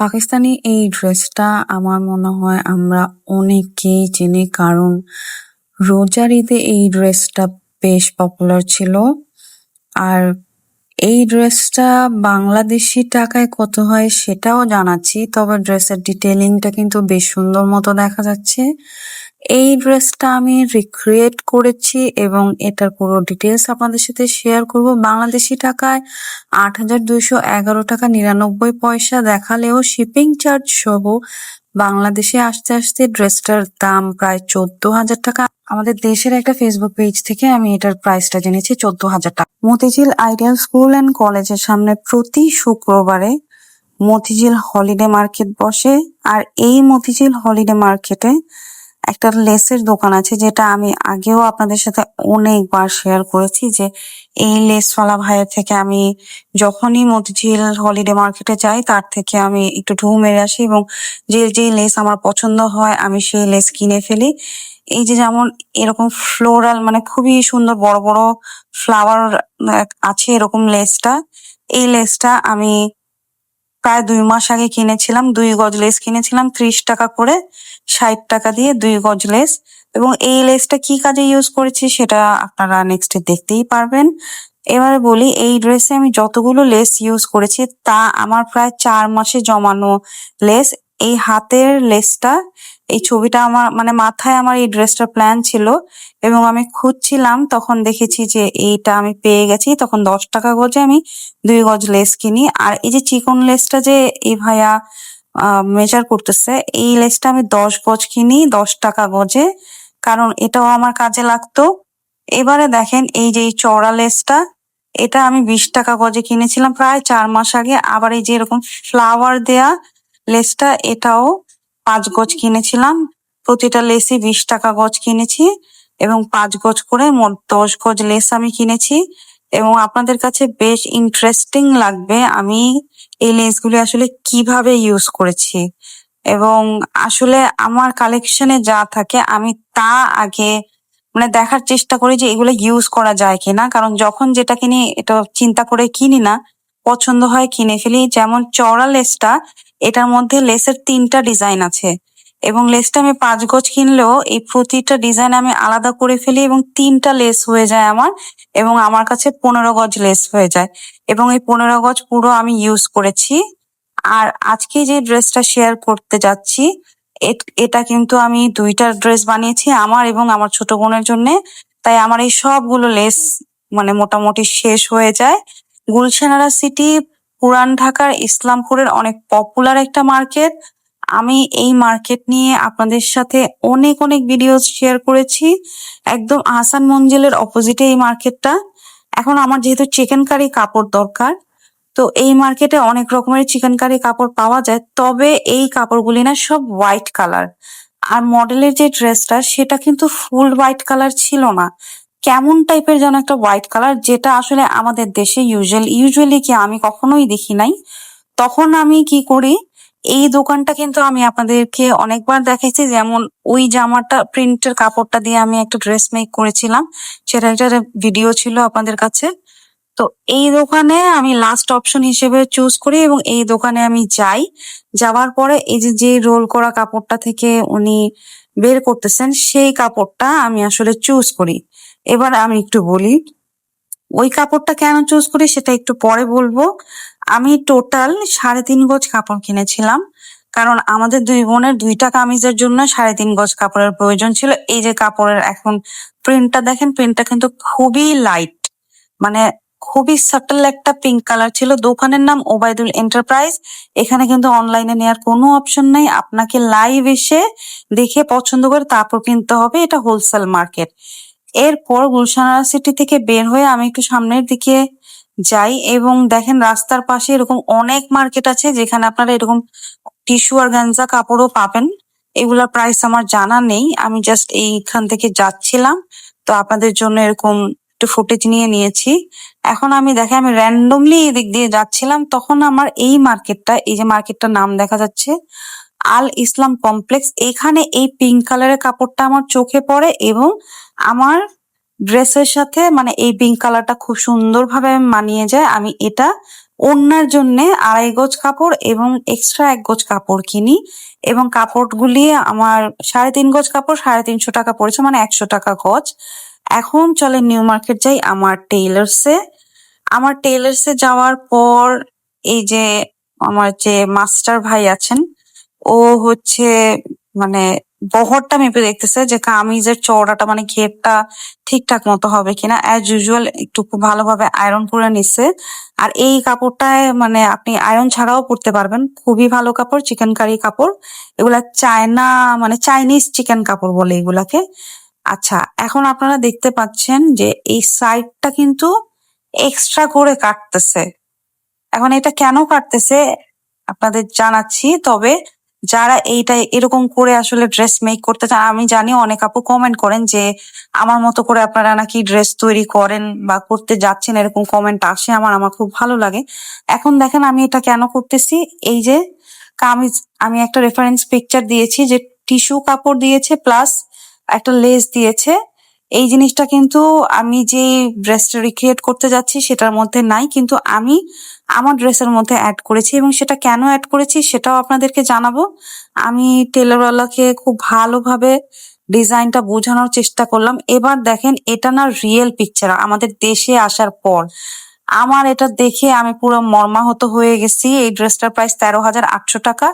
পাকিস্তানি এই ড্রেসটা আমার মনে হয় আমরা অনেকেই চিনি, কারণ রোজার ঈদে এই ড্রেসটা বেশ পপুলার ছিল। আর এই ড্রেসটা বাংলাদেশি টাকায় কত হয় সেটাও জানাচ্ছি, তবে ড্রেসের ডিটেলিংটা কিন্তু বেশ সুন্দর মতো দেখা যাচ্ছে। এই ড্রেসটা আমি রিক্রিয়েট করেছি এবং এটার পুরো ডিটেলস আপনাদের সাথে শেয়ার করব। বাংলাদেশি টাকায় আট হাজার দুইশো এগারো টাকা নিরানব্বই পয়সা দেখালেও শিপিং চার্জ সহ বাংলাদেশে আসতে আসতে ড্রেসটার দাম প্রায় চোদ্দ হাজার টাকা। আমাদের দেশের একটা ফেসবুক পেজ থেকে আমি এটার প্রাইসটা জেনেছি, চোদ্দ হাজার টাকা। মতিঝিল আইডিয়াল স্কুল অ্যান্ড কলেজের সামনে প্রতি শুক্রবারে মতিঝিল হলিডে মার্কেট বসে। আর এই মতিঝিল হলিডে মার্কেটে একটা লেসের দোকান আছে যেটা আমি আগেও আপনাদের সাথে অনেকবার শেয়ার করেছি যে এই লেসওয়ালা ভাইয়ের থেকে আমি যখনই মতিঝিল হলিডে মার্কেটে যাই, তার থেকে আমি একটু ঢু মেরে আসি এবং যে যে লেস আমার পছন্দ হয়, আমি সেই লেস কিনে ফেলি। এই যে যেমন এরকম ফ্লোরাল মানে খুবই সুন্দর বড় বড় ফ্লাওয়ার আছে এরকম লেসটা। এই লেসটা আমি প্রায় দুই মাস আগে কিনেছিলাম, দুই গজ লেস কিনেছিলাম, ত্রিশ টাকা করে, ষাট টাকা দিয়ে দুই গজ লেস। এবং এই লেসটা কি কাজে ইউজ করেছি সেটা আপনারা নেক্সট দেখতেই পারবেন। এবারে বলি, এই ড্রেসে আমি যতগুলো লেস ইউজ করেছি, তা আমার প্রায় চার মাসে জমানো লেস। এই হাতের লেসটা, এই ছবিটা আমার মানে মাথায় আমার এই ড্রেসটার প্ল্যান ছিল এবং আমি খুঁজছিলাম, তখন দেখেছি যে এইটা আমি পেয়ে গেছি। তখন দশ টাকা গজে আমি দুই গজ লেস কিনি। আর এই যে চিকন লেসটা যে এই ভাইয়া মেজার করতেছে, এই লেসটা আমি দশ গজ কিনি, দশ টাকা গজে। কারণ এটাও আমার কাজে লাগতো। এবারে দেখেন এই যে চড়া লেসটা, এটা আমি বিশ টাকা গজে কিনেছিলাম। প্রায় চার মাস আগে। আবার এই যে এরকম ফ্লাওয়ার দেয়া লেসটা, এটাও পাঁচ গজ কিনেছিলাম। প্রতিটা লেসই বিশ টাকা গজ কিনেছি এবং পাঁচ গজ করে মোট দশ গজ লেস আমি কিনেছি। এবং আপনাদের কাছে বেশ ইন্টারেস্টিং লাগবে আমি এই লেন্সগুলি আসলে কীভাবে ইউজ করেছি। এবং আসলে আমার কালেকশনে যা থাকে আমি তা আগে মানে দেখার চেষ্টা করি যে এগুলো ইউজ করা যায় কিনা। কারণ যখন যেটা কিনি, এটা চিন্তা করে কিনি না, পছন্দ হয় কিনে ফেলি। যেমন চড়া লেসটা এটার মধ্যে লেসের তিনটা ডিজাইন আছে। এবং লেসটা আমি পাঁচ গজ কিনলেও এই প্রতিটা ডিজাইন আমি আলাদা করে ফেলি এবং তিনটা লেস হয়ে যায় আমার এবং আমার কাছে পনেরো গজ লেস হয়ে যায়। এবং এই পনেরো গজ পুরো আমি ইউজ করেছি। আর আজকে যে ড্রেসটা শেয়ার করতে যাচ্ছি এটা কিন্তু আমি দুইটা ড্রেস বানিয়েছি আমার এবং আমার ছোট বোনের জন্য। তাই আমার এই সবগুলো লেস মানে মোটামুটি শেষ হয়ে যায়। গুলশানারা সিটি পুরান ঢাকার ইসলামপুরের অনেক পপুলার একটা মার্কেট আমি এই মার্কেট নিয়ে আপনাদের সাথে অনেক অনেক ভিডিও শেয়ার করেছি। একদম আহসান মঞ্জিলের অপোজিটে এই মার্কেটটা এখন আমার যেহেতু চিকেন কারি কাপড় দরকার, তো এই মার্কেটে অনেক রকমের চিকেন কারি কাপড় পাওয়া যায়, তবে এই কাপড়গুলি না সব হোয়াইট কালার আর মডেলের যে ড্রেসটা সেটা কিন্তু ফুল হোয়াইট কালার ছিল না। কেমন টাইপের যেন একটা হোয়াইট কালার যেটা আসলে আমাদের দেশে ইউজুয়াল ইউজুয়ালি কি আমি কখনোই দেখি নাই। তখন আমি কি করি, এই দোকানটা কিন্তু আমি আপনাদেরকে অনেকবার দেখেছি যেমন ওই জামাটা, প্রিন্টের কাপড়টা দিয়ে আমি একটা ড্রেস মেক করেছিলাম। সেটা একটা ভিডিও ছিল আপনাদের কাছে। তো এই দোকানে আমি লাস্ট অপশন হিসেবে চুজ করি এবং এই দোকানে আমি যাই। যাওয়ার পরে এই যে যে রোল করা কাপড়টা থেকে উনি বের করতেছেন, সেই কাপড়টা আমি আসলে চুজ করি। এবার আমি একটু বলি, ওই কাপড়টা কেন চুজ করি সেটা একটু পরে বলব। আমি টোটাল সাড়ে তিন গজ কাপড় কিনেছিলাম, কারণ আমাদের দুই বোনের দুইটা কামিজের জন্য সাড়ে তিন গজ কাপড়ের প্রয়োজন ছিল। এই যে কাপড়ের এখন প্রিন্টটা দেখেন প্রিন্টটা কিন্তু খুবই লাইট মানে খুবই সাটল একটা পিঙ্ক কালার ছিল। দোকানের নাম ওবায়দুল এন্টারপ্রাইজ এখানে কিন্তু অনলাইনে নেওয়ার কোনো অপশন নেই। আপনাকে লাইভ এসে দেখে পছন্দ করে তারপর কিনতে হবে। এটা হোলসেল মার্কেট এরপর গুলশান সিটি থেকে বের হয়ে আমি একটু সামনের দিকে যাই এবং দেখেন রাস্তার পাশে এরকম অনেক মার্কেট আছে যেখানে আপনারা এরকম টিস্যু আর গাঞ্জা কাপড়ও পাবেন। এগুলার প্রাইস আমার জানা নেই। আমি জাস্ট এইখান থেকে যাচ্ছিলাম। তো আপনাদের জন্য এরকম একটু ফুটেজ নিয়ে নিয়েছি। এখন আমি দেখে আমি র্যান্ডমলি এদিক দিয়ে যাচ্ছিলাম, তখন আমার এই মার্কেটটা এই যে মার্কেটটার নাম দেখা যাচ্ছে আল ইসলাম কমপ্লেক্স। এখানে এই পিঙ্ক কালারের কাপড়টা আমার চোখে পড়ে এবং আমার ড্রেসের সাথে মানে এই পিঙ্ক কালারটা খুব সুন্দরভাবে মানিয়ে যায়। আমি এটা ওড়নার জন্য আড়াই গজ কাপড় এবং এক্সট্রা এক গজ কাপড় কিনি এবং কাপড়গুলি আমার সাড়ে তিন গোজ কাপড়, সাড়ে তিনশো টাকা পড়েছে মানে একশো টাকা গজ। এখন চলে নিউ মার্কেট যাই আমার টেইলার্সে আমার টেইলার্সে যাওয়ার পর এই যে আমার যে মাস্টার ভাই আছেন ও হচ্ছে মানে বহরটা মেপে দেখতেছে যে কামিজের চওড়াটা মানে ঘেরটা ঠিকঠাক মতো হবে কিনা। অ্যাজ ইউজুয়াল একটু খুব ভালোভাবে আয়রন করে নিচ্ছে আর এই কাপড়টায় মানে আপনি আয়রন ছাড়াও পরতে পারবেন। খুবই ভালো কাপড় চিকেন কারি কাপড়। এগুলা চায়না মানে চাইনিজ চিকেন কাপড় বলে এগুলাকে। আচ্ছা এখন আপনারা দেখতে পাচ্ছেন যে এই সাইডটা কিন্তু এক্সট্রা করে কাটতেছে। এখন এটা কেন কাটতেছে আপনাদের জানাচ্ছি, তবে যারা এইটা এরকম করে আসলে ড্রেস মেক করতে চান, আমি জানি অনেক আপু কমেন্ট করেন যে, আমার মতো করে আপনারা নাকি ড্রেস তৈরি করেন বা করতে যাচ্ছেন? এরকম কমেন্ট আসে, আমার আমার খুব ভালো লাগে। এখন দেখেন আমি এটা কেন করতেছি? এই যে, কামিজ, আমি একটা রেফারেন্স পিকচার দিয়েছি যে টিস্যু কাপড় দিয়েছে প্লাস একটা লেস দিয়েছে। এই জিনিসটা কিন্তু আমি যে ড্রেসটা রিক্রিয়েট করতে যাচ্ছি সেটার মধ্যে নাই, কিন্তু আমি আমার ড্রেসের মধ্যে অ্যাড করেছি এবং সেটা কেন অ্যাড করেছি সেটাও আপনাদেরকে জানাব। আমি টেলারওয়ালাকে খুব ভালোভাবে ডিজাইনটা বোঝানোর চেষ্টা করলাম। এবার দেখেন, এটা না রিয়েল পিকচার আমাদের দেশে আসার পর। আমার এটা দেখে আমি পুরো মর্মাহত হয়ে গেছি। এই ড্রেসটার প্রাইস তেরো হাজার আটশো টাকা।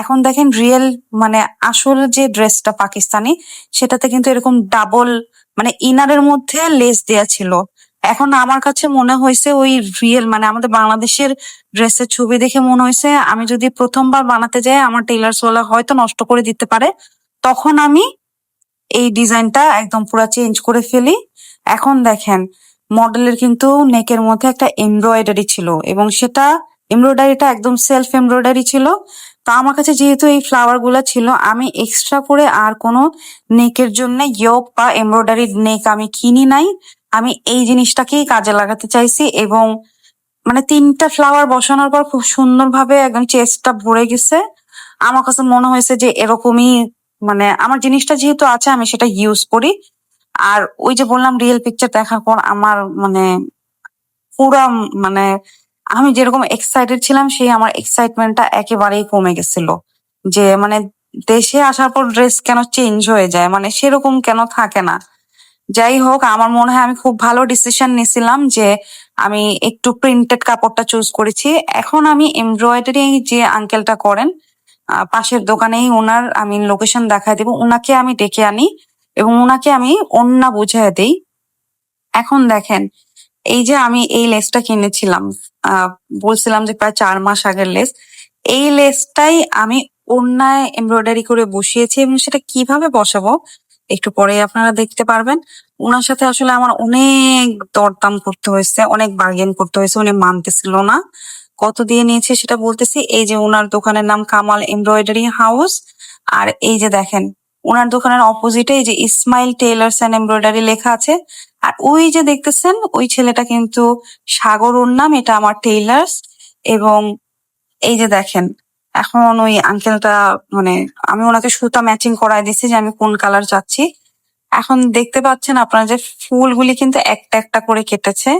এখন দেখেন রিয়েল মানে আসল যে ড্রেসটা পাকিস্তানি, সেটাতে কিন্তু এরকম ডাবল মানে ইনারের মধ্যে লেস দেয়া ছিল। এখন আমার কাছে মনে হয়েছে ওই রিয়েল মানে আমাদের বাংলাদেশের ড্রেসের ছবি দেখে মনে হয়েছে, আমি যদি প্রথমবার বানাতে যাই, আমার টেইলার্স ওয়ালা হয়তো নষ্ট করে দিতে পারে। তখন আমি এই ডিজাইনটা একদম পুরো চেঞ্জ করে ফেলি। এখন দেখেন, মডেলের কিন্তু নেকের মধ্যে একটা এমব্রয়ডারি ছিল এবং সেটা এমব্রয়ডারিটা একদম সেলফ এমব্রয়ডারি ছিল। তো আমার কাছে যেহেতু এই ফ্লাওয়ারগুলো ছিল, আমি এক্সট্রা করে আর কোনো নেকের জন্য ইয়োক বা এমব্রয়ডারি নেক আমি কিনি নাই। আমি এই জিনিসটাকেই কাজে লাগাতে চাইছি এবং মানে তিনটা ফ্লাওয়ার বসানোর পর খুব সুন্দরভাবে একদম চেস্টটা ভরে গেছে। আমার কাছে মনে হয়েছে যে এরকমই মানে আমার জিনিসটা যেহেতু আছে, আমি সেটা ইউজ করি। আর ওই যে বললাম রিয়েল পিকচার দেখার পর আমার মানে পুরা মানে আমি যেরকম এক্সাইটেড ছিলাম, সেই আমার এক্সাইটমেন্টটা একেবারেই কমে গেছিল। যে মানে দেশে আসার পর ড্রেস কেন চেঞ্জ হয়ে যায়? মানে সেরকম কেন থাকে না? যাই হোক, আমার মনে হয় আমি খুব ভালো ডিসিশন নিছিলাম যে আমি একটু প্রিন্টেড কাপড়টা চুজ করেছি। এখন আমি এমব্রয়ডারি যে আঙ্কেলটা করেন পাশের দোকানেই ওনার আমি লোকেশন দেখায় দেবো। ওনাকে আমি ডেকে আনি এবং ওনাকে আমি অন্যা বুঝিয়ে দিই। এখন দেখেন এই যে আমি এই লেসটা কিনেছিলাম বলছিলাম যে প্রায় চার মাস আগের লেস, এই লেসটাই আমি অন্যায় এমব্রয়ডারি করে বসিয়েছি এবং সেটা কীভাবে বসাবো একটু পরে আপনারা দেখতে পারবেন। ওনার সাথে আসলে আমার অনেক দরদাম করতে হয়েছে, অনেক বার্গেন করতে হয়েছে, উনি মানতেছিল না। কত দিয়ে নিয়েছে সেটা বলতেছি, এই যে ওনার দোকানের নাম কামাল এমব্রয়ডারি হাউস আর এই যে দেখেন ওনার দোকানের অপোজিটে যে ইসমাইল টেইলার্স অ্যান্ড এমব্রয়ডারি লেখা আছে। আর ওই যে দেখতেছেন, ওই ছেলেটা কিন্তু সাগর ওর নাম, এটা আমার টেইলার্স এবং এই যে দেখেন, এখন ওই আঙ্কেলটা মানে আমি ওনাকে সুতা ম্যাচিং করাই দিছি যে আমি কোন কালার চাচ্ছি। এখন দেখতে পাচ্ছেন আপনারা যে ফুলগুলি কিন্তু একটা একটা করে কেটেছে।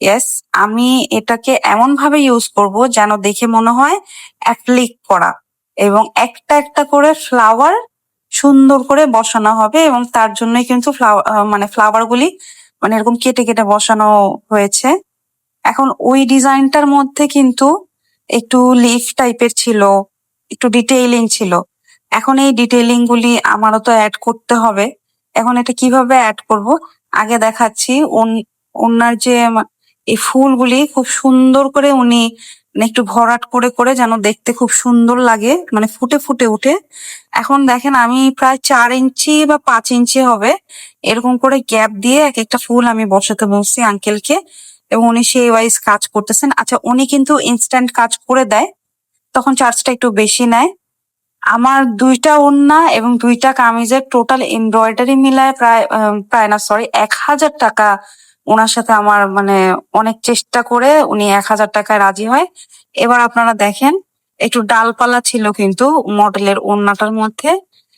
ইয়েস আমি এটাকে এমন ভাবে ইউজ করব যেন দেখে মনে হয় অ্যাপ্লিক করা। এবং একটা একটা করে ফ্লাওয়ার সুন্দর করে বসানো হবে এবং তার জন্যই কিন্তু ফ্লাওয়ার মানে ফ্লাওয়ার গুলি মানে এরকম কেটে কেটে বসানো হয়েছে। এখন ওই ডিজাইনটার মধ্যে কিন্তু একটু লিফ টাইপের ছিল, একটু ডিটেইলিং ছিল। এখন এই ডিটেইলিং গুলি আমারও তো অ্যাড করতে হবে। এখন এটা কীভাবে অ্যাড করব? আগে দেখাচ্ছি। ওন- ওনার যে এই ফুলগুলি খুব সুন্দর করে উনি মানে একটু ভরাট করে করে যেন দেখতে খুব সুন্দর লাগে মানে ফুটে ফুটে উঠে এখন দেখেন আমি প্রায় চার ইঞ্চি বা পাঁচ ইঞ্চি হবে, এরকম করে গ্যাপ দিয়ে এক একটা ফুল আমি বসাতে বলছি আঙ্কেলকে এবং উনি সেই ওয়াইজ কাজ করতেছেন। আচ্ছা উনি কিন্তু ইনস্ট্যান্ট কাজ করে দেয়, তখন চার্জটা একটু বেশি নেয়। আমার দুইটা ওড়না এবং দুইটা কামিজের টোটাল এমব্রয়ডারি মিলায় প্রায় প্রায় না সরি এক হাজার টাকা ওনার সাথে আমার মানে অনেক চেষ্টা করে উনি এক হাজার টাকায় রাজি হয়। এবার আপনারা দেখেন, একটু ডালপালা ছিল কিন্তু মডেলের ওড়নাটার মধ্যে।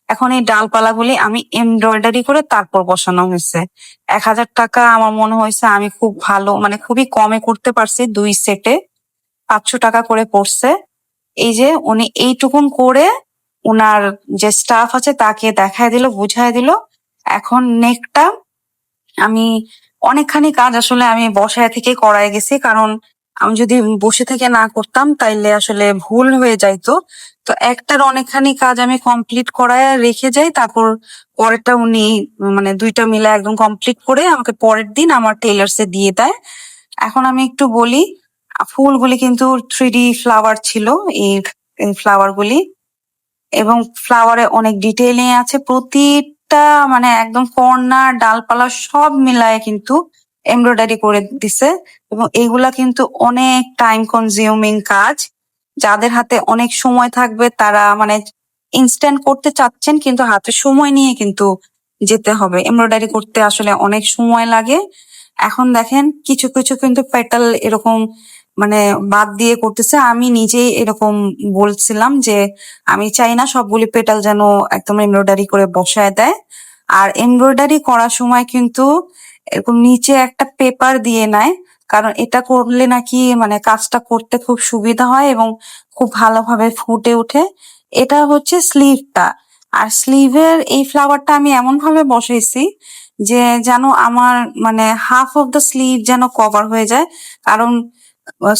এখন এই ডালপালাগুলি আমি এমব্রয়ডারি করে তারপর বসানো হয়েছে। এক হাজার টাকা আমার মনে হয়েছে আমি খুব ভালো মানে খুবই কমে করতে পারছি দুই সেটে। পাঁচশো টাকা করে পড়ছে। এই যে উনি এইটুকুন করে ওনার যে স্টাফ আছে তাকে দেখায় দিল, বুঝায় দিল। এখন নেকটা আমি অনেকখানি কাজ আসলে আমি বসায় থেকে করায় গেছি, কারণ আমি যদি বসে থেকে না করতাম তাইলে আসলে ভুল হয়ে যাইতো। তো একটার অনেকখানি কাজ আমি কমপ্লিট করায় রেখে যাই, তারপর পরেরটা উনি মানে দুইটা মিলে একদম কমপ্লিট করে আমাকে পরের দিন আমার টেলার্সে দিয়ে দেয়। এখন আমি একটু বলি, ফুলগুলি কিন্তু থ্রি ডি ফ্লাওয়ার ছিল, এই ফ্লাওয়ার গুলি। এবং ফ্লাওয়ারে অনেক ডিটেইলিং আছে প্রতিটা মানে একদম কর্নার ডালপালা সব মিলায় কিন্তু এমব্রয়ডারি করে দিছে এবং এগুলা কিন্তু অনেক টাইম কনজিউমিং কাজ। যাদের হাতে অনেক সময় থাকবে তারা মানে ইনস্ট্যান্ট করতে চাচ্ছেন কিন্তু হাতে সময় নিয়ে কিন্তু যেতে হবে। এমব্রয়ডারি করতে আসলে অনেক সময় লাগে। এখন দেখেন কিছু কিছু কিন্তু পেটাল এরকম মানে বাদ দিয়ে করতেছে, আমি নিজেই এরকম বলছিলাম যে আমি চাই না সবগুলি পেটাল যেন একদম এমব্রয়ডারি করে বসায় দেয়। আর এমব্রয়ডারি করার সময় কিন্তু এরকম নিচে একটা পেপার দিয়ে নেয়, কারণ এটা করলে নাকি মানে কাজটা করতে খুব সুবিধা হয় এবং খুব ভালোভাবে ফুটে ওঠে। এটা হচ্ছে স্লিভটা। আর স্লিভের এই ফ্লাওয়ারটা আমি এমন ভাবে বসাইছি যে যেন আমার মানে হাফ অফ দ্য স্লিভ যেন কভার হয়ে যায়, কারণ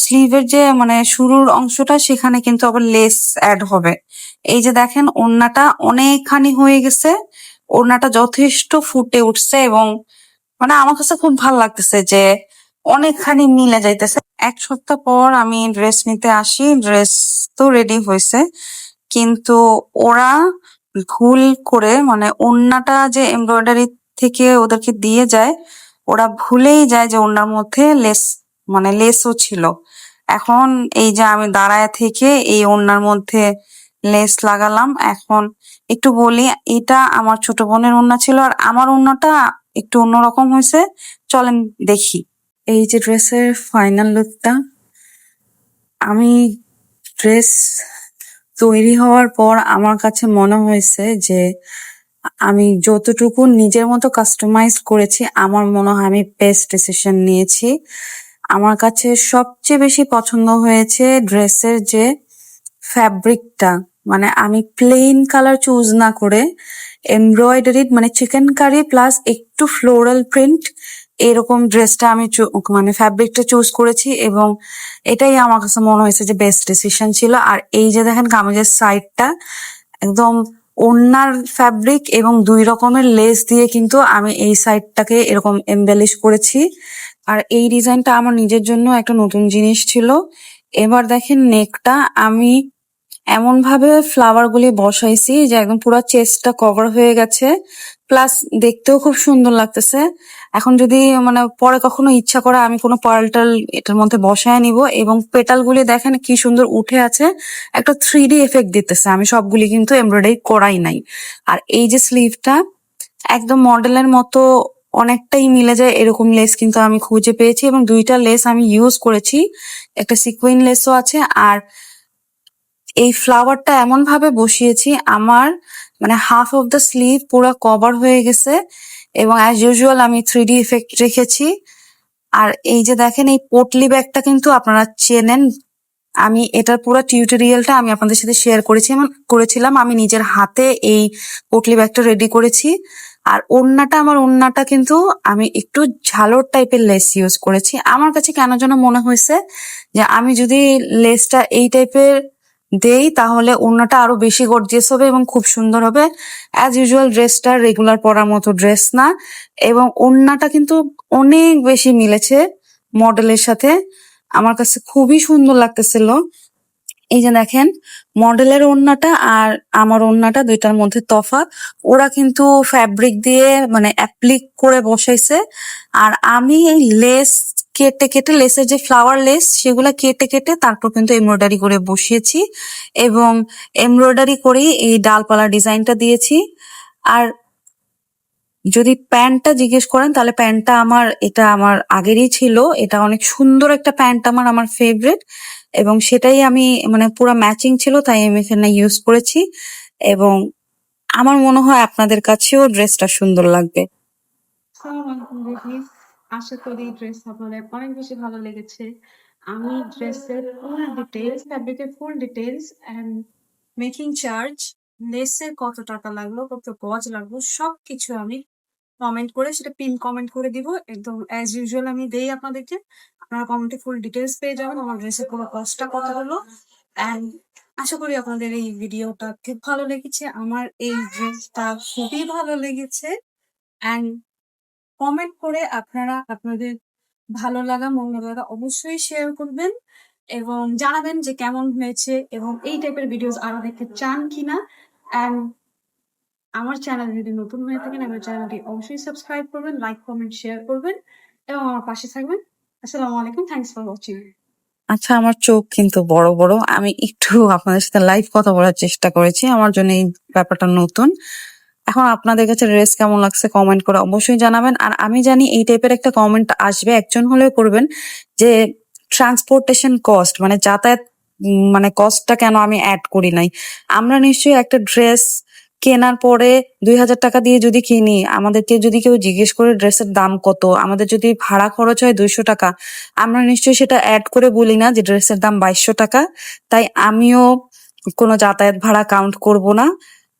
স্লিভের যে মানে শুরুর অংশটা সেখানে কিন্তু আবার লেস অ্যাড হবে। এই যে দেখেন, ওড়নাটা অনেকখানি হয়ে গেছে। ওড়নাটা যথেষ্ট ফুটে উঠছে এবং মানে আমার কাছে খুব ভালো লাগতেছে যে, অনেকখানি মিলে যাইতেছে। এক সপ্তাহ পর আমি ড্রেস নিতে আসি ড্রেস তো রেডি হয়েছে। কিন্তু ওরা ভুল করে মানে ওড়নাটা যে এমব্রয়ডারি থেকে ওদেরকে দিয়ে যায়, ওরা ভুলেই যায় যে ওড়নার মধ্যে লেস মানে লেসও ছিল। এখন এই যে আমি দাঁড়ায় থেকে এই ওড়নার মধ্যে লেস লাগালাম, এখন একটু বলি, এটা আমার ছোট বোনের ওড়না ছিল আর আমার ওড়নাটা একটু অন্যরকম হয়েছে। চলেন দেখি। এই যে ড্রেসের ফাইনাল লুকটা আমি ড্রেস তৈরি হওয়ার পর আমার কাছে মনে হয়েছে যে আমি যতটুকু নিজের মতো কাস্টমাইজ করেছি, আমার মনে হয় আমি বেস্ট ডিসিশন নিয়েছি। আমার কাছে সবচেয়ে বেশি পছন্দ হয়েছে ড্রেসের যে ফ্যাব্রিকটা। মানে আমি প্লেন কালার চুজ না করে এমব্রয়ডারি মানে চিকেন কারি প্লাস একটু ফ্লোরাল প্রিন্ট এরকম ড্রেসটা আমি মানে ফ্যাব্রিকটা চুজ করেছি এবং এটাই আমার কাছে মনে হয়েছে যে বেস্ট ডিসিশন ছিল। আর এই যে দেখেন কামিজের সাইডটা একদম ওড়নার ফ্যাব্রিক এবং দুই রকমের লেস দিয়ে কিন্তু আমি এই সাইডটাকে এরকম এমবেলিশ করেছি। আর এই ডিজাইনটা আমার নিজের জন্য একটা নতুন জিনিস ছিল। এবার দেখেন নেকটা আমি এমনভাবে ফ্লাওয়ার গুলি বসাইছি যে একদম পুরো চেস্টটা কভার হয়ে গেছে। প্লাস দেখতেও খুব সুন্দর লাগতেছে। এখন যদি মানে পরে কখনো ইচ্ছা করে আমি কোনো পার্লটাল এটার মধ্যে বসায় নিব এবং পেটাল গুলি দেখেন কি সুন্দর উঠে আছে। একটা থ্রি ডি এফেক্ট দিতেছে। আমি সবগুলি কিন্তু এমব্রয়ডারি করাই নাই। আর এই যে স্লিভটা একদম মডেলের মতো অনেকটাই মিলে যায় এরকম লেস কিন্তু আমি খুঁজে পেয়েছি এবং দুইটা লেস আমি ইউজ করেছি। একটা সিকুইন লেসও আছে। আর এই ফ্লাওয়ারটা এমন ভাবে বসিয়েছি, আমার মানে হাফ অফ দ্য স্লিভ পুরো কভার হয়ে গেছে এবং অ্যাজ ইউজুয়াল আমি থ্রি ডি ইফেক্ট রেখেছি। আর এই যে দেখেন, এই পোটলি ব্যাগটা কিন্তু আপনারা চেনেন। আমি এটার পুরো টিউটোরিয়ালটা আমি আপনাদের সাথে শেয়ার করেছি করেছিলাম। আমি নিজের হাতে এই পোটলি ব্যাগটা রেডি করেছি। আর ওড়নাটা, আমার ওড়নাটা কিন্তু আমি একটু ঝালর টাইপের লেস ইউজ করেছি। আমার কাছে কেন যেন মনে হয়েছে যে আমি যদি লেসটা এই টাইপের দেই, তাহলে ওড়নাটা আরও বেশি গর্জিয়াস হবে এবং খুব সুন্দর হবে। অ্যাজ ইউজুয়াল ড্রেসটা রেগুলার পরার মতো ড্রেস না। এবং ওড়নাটা কিন্তু অনেক বেশি মিলেছে মডেলের সাথে। আমার কাছে খুবই সুন্দর লাগতেছিল। এই যে দেখেন, মডেলের ওড়নাটা আর আমার ওড়নাটা দুইটার মধ্যে তফাৎ। ওরা কিন্তু ফ্যাব্রিক দিয়ে মানে অ্যাপ্লিক করে বসাইছে। আর আমি এই লেস কেটে কেটে লেসের যে ফ্লাওয়ার লেস সেগুলা কেটে কেটে তারপর কিন্তু এমব্রয়ডারি করে বসিয়েছি এবং এমব্রয়ডারি করেই এই ডালপালা ডিজাইনটা দিয়েছি। আর যদি প্যান্টটা জিজ্ঞেস করেন, তাহলে প্যান্টটা আমার, এটা আমার আগেরই ছিল। এটা অনেক সুন্দর একটা প্যান্ট আমার আমার ফেভারিট এবং সেটাই আমি মানে পুরো ম্যাচিং ছিল, তাই আমি এখানে ইউজ করেছি। এবং আমার মনে হয় আপনাদের কাছেও ড্রেসটা সুন্দর লাগবে। দিদি আশা করি ড্রেস আপনাদের অনেক বেশি ভালো লেগেছে। আমি ড্রেসের ফুল ডিটেলস ফ্যাব্রিকের full details and making charge লেসের কত টাকা লাগল, কত গজ লাগল সব কিছু আমি কমেন্ট করে সেটা পিন কমেন্ট করে দিব। একদম অ্যাজ ইউজুয়াল আমি দেই আপনাদেরকে। আপনারা কমেন্টে ফুল ডিটেলস পেয়ে যাবেন আমার ড্রেসের পুরো কস্টটা কত হলো। অ্যান্ড আশা করি আপনাদের এই ভিডিওটা খুব ভালো লেগেছে। আমার এই ড্রেসটা খুবই ভালো লেগেছে। অ্যান্ড কমেন্ট করে আপনারা আপনাদের ভালো লাগা, মন্দ লাগা অবশ্যই শেয়ার করবেন এবং জানাবেন যে কেমন হয়েছে এবং এই টাইপের ভিডিওস আরও দেখতে চান কিনা। অ্যান্ড আমার চ্যানেল যদি নতুন হয়ে থাকেন, আমার চ্যানেলটি অবশ্যই সাবস্ক্রাইব করবেন লাইক কমেন্ট শেয়ার করবেন এবং আমার পাশে থাকবেন। আসসালামু আলাইকুম থ্যাংকস ফর ওয়াচিং আচ্ছা আমার চোখ কিন্তু বড় বড়। আমি একটু আপনাদের সাথে লাইভ কথা বলার চেষ্টা করেছি। আমার জন্য এই ব্যাপারটা নতুন। এখন আপনাদের কাছে ড্রেস কেমন লাগছে কমেন্ট করে অবশ্যই জানাবেন। আর আমি জানি এই টাইপের একটা কমেন্ট আসবে, একজন হলেও করবেন যে ট্রান্সপোর্টেশন কস্ট মানে যাতায়াত মানে কস্টটা কেন আমি অ্যাড করি নাই। আমরা নিশ্চয়ই একটা ড্রেস কেনার পরে দুই হাজার টাকা দিয়ে যদি কিনি, আমাদেরকে যদি কেউ জিজ্ঞেস করে ড্রেসের দাম কত, আমাদের যদি ভাড়া খরচ হয় দুইশো টাকা, আমরা নিশ্চয়ই সেটা অ্যাড করে বলি না যে ড্রেসের দাম বাইশশো টাকা। তাই আমিও কোনো যাতায়াত ভাড়া কাউন্ট করব না।